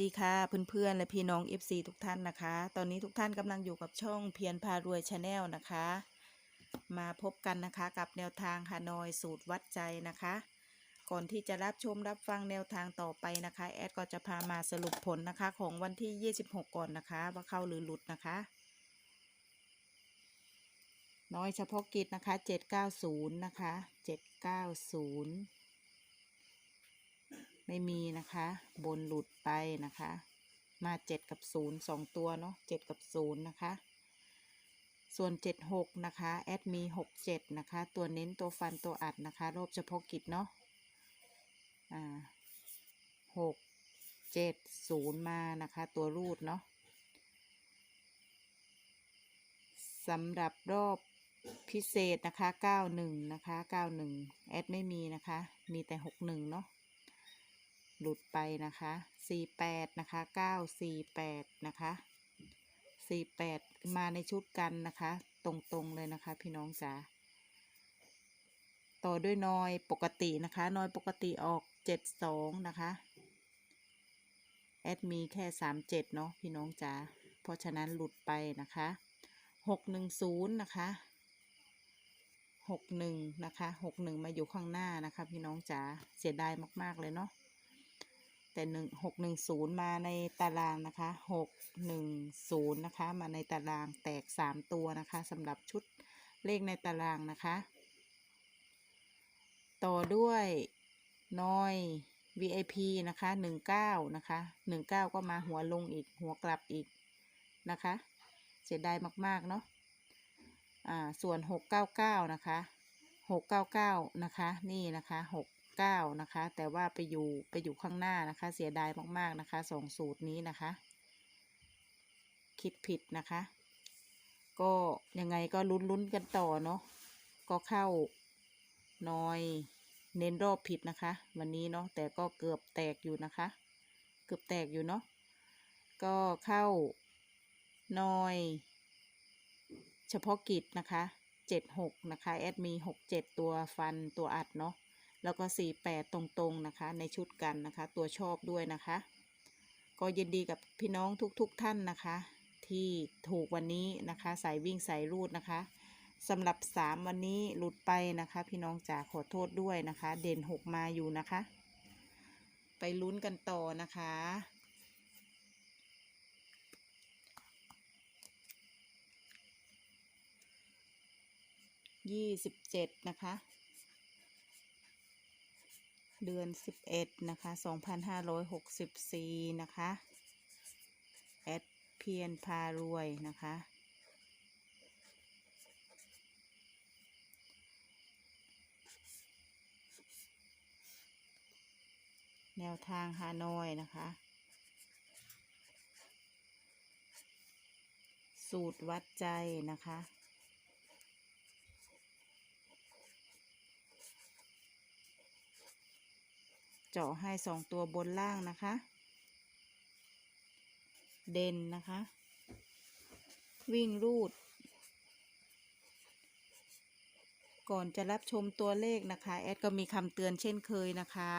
ดีค่ะเพื่อนๆและพี่น้อง FC ทุกท่านนะคะ ตอนนี้ทุกท่านกำลังอยู่กับช่องเพียรพารวยชาแนลนะคะ มาพบกันนะคะกับแนวทางฮานอยสูตรวัดใจนะคะ ก่อนที่จะรับชมรับฟังแนวทางต่อไปนะคะแอดก็จะพามาสรุปผลนะคะของวันที่ 26 ก่อนนะคะ ว่าเข้าหรือหลุดนะคะ น้อยเฉพาะกิจนะคะ 790 นะคะ 790 ไม่มีนะคะ บนหลุดไปนะคะ มาเจ็ดกับศูนย์สองตัวเนาะเจ็ดกับศูนย์นะคะ ส่วนเจ็ดหกนะคะแอดมีหกเจ็ดนะคะ ตัวเน้นตัวฟันตัวอัดนะคะรอบเฉพาะกิจเนาะอ่าหกเจ็ดศูนย์มานะคะ ตัวรูดเนาะสำหรับรอบพิเศษนะคะเก้าหนึ่งนะคะเก้าหนึ่งแอดไม่มีนะคะ มีแต่หกหนึ่งเนาะ หลุดไปนะคะ48นะคะ948นะคะ48มาในชุดกันนะคะ ตรงๆเลยนะคะ พี่น้องจ๋าต่อด้วยนอยปกตินะคะนอยปกติออก72นะคะแอดมีแค่37เนาะพี่น้องจ๋าเพราะฉะนั้นหลุดไปนะคะ610นะคะ61นะคะ61มาอยู่ข้างหน้านะคะ พี่น้องจ๋าเสียดายมาก ๆ เลยเนาะ แต่หนึ่งหกหนึ่งศูนย์มาในตารางนะคะหกหนึ่งศูนย์นะคะ มาในตารางแตกสามตัวนะคะสำหรับชุดเลขในตารางนะคะ ต่อด้วยน้อย VIP นะคะหนึ่งเก้านะคะหนึ่งเก้าก็มาหัวลงอีกหัวกลับอีกนะคะ เสียดายมาก ๆ เนาะอ่าส่วนหกเก้าเก้านะคะหกเก้าเก้านะคะ นี่นะคะหก เก้านะคะ แต่ว่าไปอยู่ไปอยู่ข้างหน้านะคะ เสียดายมากๆนะคะสองสูตรนี้นะคะ คิดผิดนะคะ ก็ยังไงก็ลุ้นๆกันต่อเนาะก็เข้าน้อยเน้นรอบผิดนะคะ วันนี้เนาะแต่ก็เกือบแตกอยู่นะคะ เกือบแตกอยู่เนาะก็เข้าน้อย เฉพาะกิจนะคะเจ็ดหกนะคะแอดมีหกเจ็ดตัวฟันตัวอัดเนาะ แล้วก็ 48 ตรงๆนะคะ ในชุดกันนะคะ ตัวชอบด้วยนะคะ ก็ยินดีกับพี่น้องทุกๆทท่านนะคะ ที่ถูกวันนี้นะคะสายวิ่งสายรูดนะคะสำหรับ 3 วันนี้หลุดไปนะคะ พี่น้องจ๋าขอโทษด้วยนะคะ เด่น 6 มาอยู่นะคะ ไปลุ้นกันต่อนะคะยี่สิบเจ็ดนะคะ เดือนสิบเอ็ดนะคะสองพันห้าร้อยหกสิบสี่นะคะ แอดเพียนพารวยนะคะ แนวทางฮานอยนะคะ สูตรวัดใจนะคะ เจาะให้สองตัวบนล่างนะคะ เด่นนะคะ วิ่งรูด ก่อนจะรับชมตัวเลขนะคะ แอดก็มีคำเตือนเช่นเคยนะคะ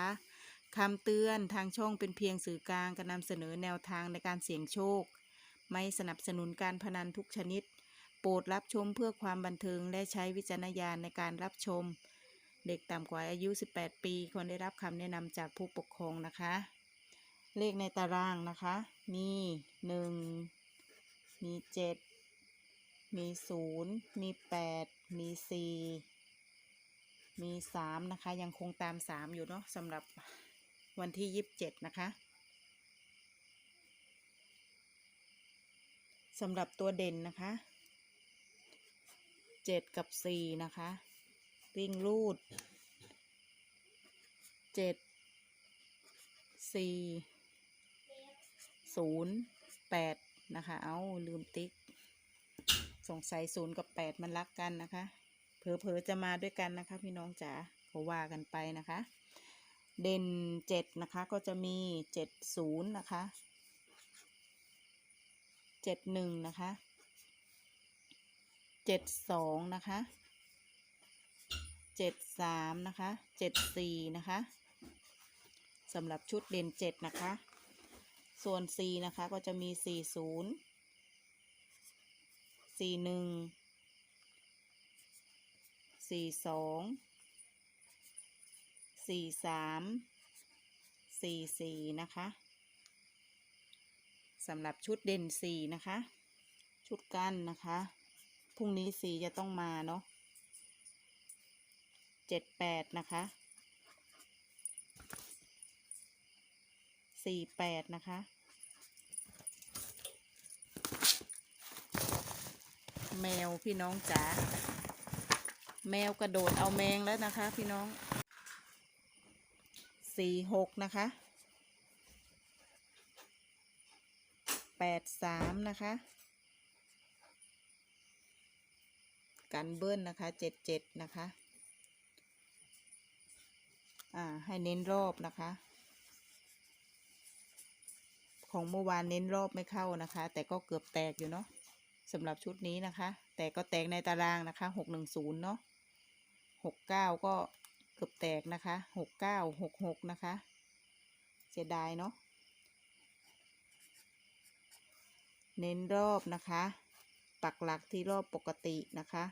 คำเตือนทางช่องเป็นเพียงสื่อกลางการนำเสนอแนวทางในการเสี่ยงโชค ไม่สนับสนุนการพนันทุกชนิด โปรดรับชมเพื่อความบันเทิงและใช้วิจารณญาณในการรับชม เด็กต่ำกว่าอายุ 18 ปีควรได้รับคำแนะนำจากผู้ปกครองนะคะ เลขในตารางนะคะ มีหนึ่งมีเจ็ดมีศูนย์มีแปดมีสี่มีสามนะคะ ยังคงตามสามอยู่เนาะสำหรับวันที่ยี่สิบเจ็ดนะคะสำหรับตัวเด่นนะคะเจ็ดกับสี่นะคะ วิ่งรูดเจ็ดสี่ศูนย์แปดนะคะ เอาลืมติ๊ก สงสัยศูนย์กับแปดมันรักกันนะคะ เผลอๆจะมาด้วยกันนะคะ พี่น้องจ๋าก็ว่ากันไปนะคะ เด่นเจ็ดนะคะก็จะมีเจ็ดศูนย์นะคะเจ็ดหนึ่งนะคะเจ็ดสองนะคะ เจ็ดสามนะคะเจ็ดสี่นะคะสำหรับชุดเด่นเจ็ดนะคะ ส่วน4นะคะก็จะมี 40 41 42 43 44 นะคะสำหรับชุดเด่น 4 นะคะ ชุดกั้นนะคะ พรุ่งนี้ 4 จะต้องมาเนาะ 78นะคะ48นะคะแมวพี่น้องจ๋าแมวกระโดดเอาแมงแล้วนะคะพี่น้องสี่หกนะคะแปดสามนะคะกันเบิ้ลนะคะเจ็ดเจ็ดนะคะ อ่าให้เน้นรอบนะคะ ของเมื่อวานเน้นรอบไม่เข้านะคะ แต่ก็เกือบแตกอยู่เนาะสำหรับชุดนี้นะคะ แต่ก็แตกในตารางนะคะหกหนึ่งศูนย์เนาะหกเก้าก็เกือบแตกนะคะหกเก้าหกหกนะคะเสียดายเนาะเน้นรอบนะคะ ปักหลักที่รอบปกตินะคะ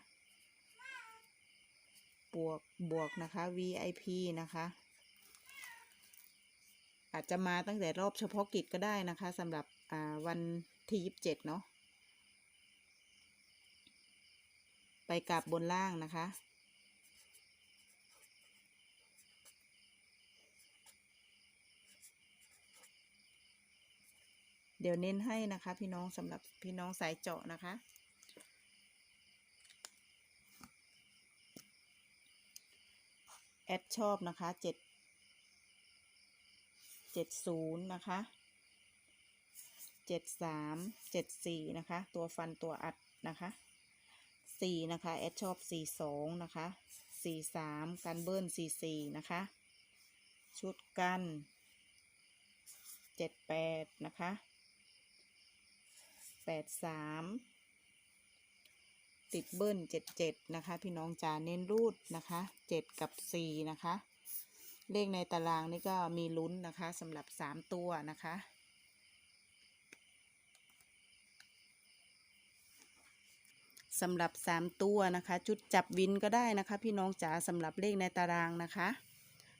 บวกบวกนะคะ VIP นะคะ อาจจะมาตั้งแต่รอบเฉพาะกิจก็ได้นะคะสำหรับวันที่ยี่สิบเจ็ดเนาะไปกลับบนล่างนะคะเดี๋ยวเน้นให้นะคะ พี่น้องสำหรับพี่น้องสายเจาะนะคะ แอดชอบนะคะเจ็ดเจ็ดศูนย์นะคะเจ็ดสามเจ็ดสี่นะคะ ตัวฟันตัวอัดนะคะสี่นะคะแอดชอบสี่สองนะคะสี่สามกันเบิ้ลสี่สี่นะคะ ชุดกันเจ็ดแปดนะคะแปดสาม ติดเบิ้ลเจ็ดเจ็ดนะคะ พี่น้องจ๋าเน้นรูดนะคะเจ็ดกับสี่นะคะ เลขในตารางนี่ก็มีลุ้นนะคะสำหรับสามตัวนะคะสำหรับสามตัวนะคะ จุดจับวินก็ได้นะคะ พี่น้องจ๋าสำหรับเลขในตารางนะคะ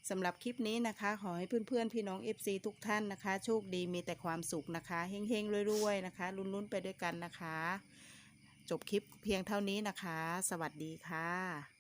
สำหรับคลิปนี้นะคะ ขอให้เพื่อนๆ พี่น้อง FC ทุกท่านนะคะ โชคดีมีแต่ความสุขนะคะเฮงๆรวยๆนะคะลุ้นๆไปด้วยกันนะคะ จบคลิปเพียงเท่านี้นะคะ สวัสดีค่ะ